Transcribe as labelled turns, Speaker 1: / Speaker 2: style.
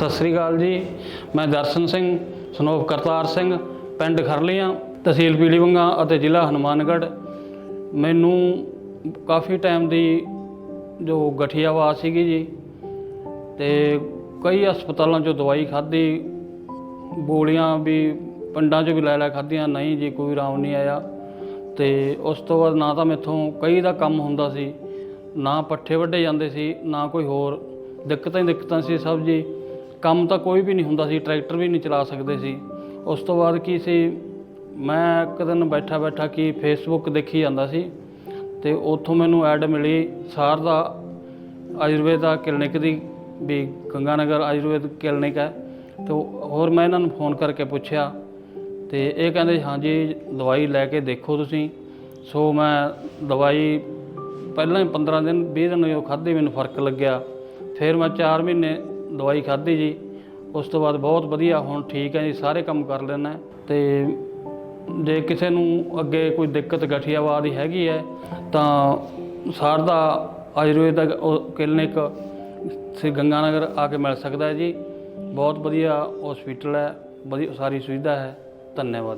Speaker 1: ਸਤਿ ਸ੍ਰੀ ਅਕਾਲ ਜੀ। ਮੈਂ ਦਰਸ਼ਨ ਸਿੰਘ ਸਨੋਪ ਕਰਤਾਰ ਸਿੰਘ, ਪਿੰਡ ਖਰਲੀਆਂ, ਤਹਿਸੀਲ ਪੀਲੀਵੰਗਾ ਅਤੇ ਜ਼ਿਲ੍ਹਾ ਹਨੂਮਾਨਗੜ੍ਹ। ਮੈਨੂੰ ਕਾਫੀ ਟਾਈਮ ਦੀ ਜੋ ਗਠੀਆ ਗਠੀਆਵਾਜ਼ ਸੀਗੀ ਜੀ ਤੇ ਕਈ ਹਸਪਤਾਲਾਂ 'ਚੋਂ ਦਵਾਈ ਖਾਧੀ, ਗੋਲੀਆਂ ਵੀ ਪਿੰਡਾਂ 'ਚੋਂ ਵੀ ਲੈ ਲੈ ਖਾਧੀਆਂ, ਨਹੀਂ ਜੀ ਕੋਈ ਆਰਾਮ ਨਹੀਂ ਆਇਆ। ਤੇ ਉਸ ਤੋਂ ਬਾਅਦ ਨਾ ਤਾਂ ਮੈਥੋਂ ਕਈ ਦਾ ਕੰਮ ਹੁੰਦਾ ਸੀ, ਨਾ ਪੱਠੇ ਵੱਢੇ ਜਾਂਦੇ ਸੀ, ਨਾ ਕੋਈ ਹੋਰ। ਦਿੱਕਤਾਂ ਹੀ ਦਿੱਕਤਾਂ ਸੀ ਸਭ ਜੀ। ਕੰਮ ਤਾਂ ਕੋਈ ਵੀ ਨਹੀਂ ਹੁੰਦਾ ਸੀ, ਟਰੈਕਟਰ ਵੀ ਨਹੀਂ ਚਲਾ ਸਕਦੇ ਸੀ। ਉਸ ਤੋਂ ਬਾਅਦ ਕੀ ਸੀ, ਮੈਂ ਇੱਕ ਦਿਨ ਬੈਠਾ ਬੈਠਾ ਕੀ ਫੇਸਬੁੱਕ ਦੇਖੀ ਜਾਂਦਾ ਸੀ ਤੇ ਉੱਥੋਂ ਮੈਨੂੰ ਐਡ ਮਿਲੀ ਸਾਰ ਸਾਰਦਾ ਆਯੁਰਵੇਦਾ ਕਲੀਨਿਕ ਦੀ, ਵੀ ਗੰਗਾਨਗਰ ਆਯੁਰਵੇਦ ਕਲੀਨਿਕ ਹੈ। ਤੇ ਹੋਰ ਮੈਂ ਇਹਨਾਂ ਨੂੰ ਫੋਨ ਕਰਕੇ ਪੁੱਛਿਆ ਤੇ ਇਹ ਕਹਿੰਦੇ ਹਾਂਜੀ ਦਵਾਈ ਲੈ ਕੇ ਦੇਖੋ ਤੁਸੀਂ। ਸੋ ਮੈਂ ਦਵਾਈ ਪਹਿਲਾਂ ਹੀ 15 ਦਿਨ 20 ਦਿਨ ਉਹ ਖਾਧੀ, ਮੈਨੂੰ ਫ਼ਰਕ ਲੱਗਿਆ। ਫਿਰ ਮੈਂ 4 ਮਹੀਨੇ ਦਵਾਈ ਖਾਧੀ ਜੀ, ਉਸ ਤੋਂ ਬਾਅਦ ਬਹੁਤ ਵਧੀਆ, ਹੁਣ ਠੀਕ ਹੈ ਜੀ, ਸਾਰੇ ਕੰਮ ਕਰ ਲੈਣਾ ਤੇ ਜੇ ਕਿਸੇ ਨੂੰ ਅੱਗੇ ਕੋਈ ਦਿੱਕਤ, ਗਠੀਆਵਾਦ ਦੀ ਹੈਗੀ ਹੈ, ਤਾਂ ਸਾਰਦਾ ਆਯੁਰਵੇਦਿਕ ਕਲੀਨਿਕ ਸੇ ਗੰਗਾਨਗਰ ਆ ਕੇ ਮਿਲ ਸਕਦਾ ਹੈ ਜੀ। ਬਹੁਤ ਵਧੀਆ ਹਸਪੀਟਲ ਹੈ, ਵਧੀਆ ਸਾਰੀ ਸੁਵਿਧਾ ਹੈ। ਧੰਨਵਾਦ।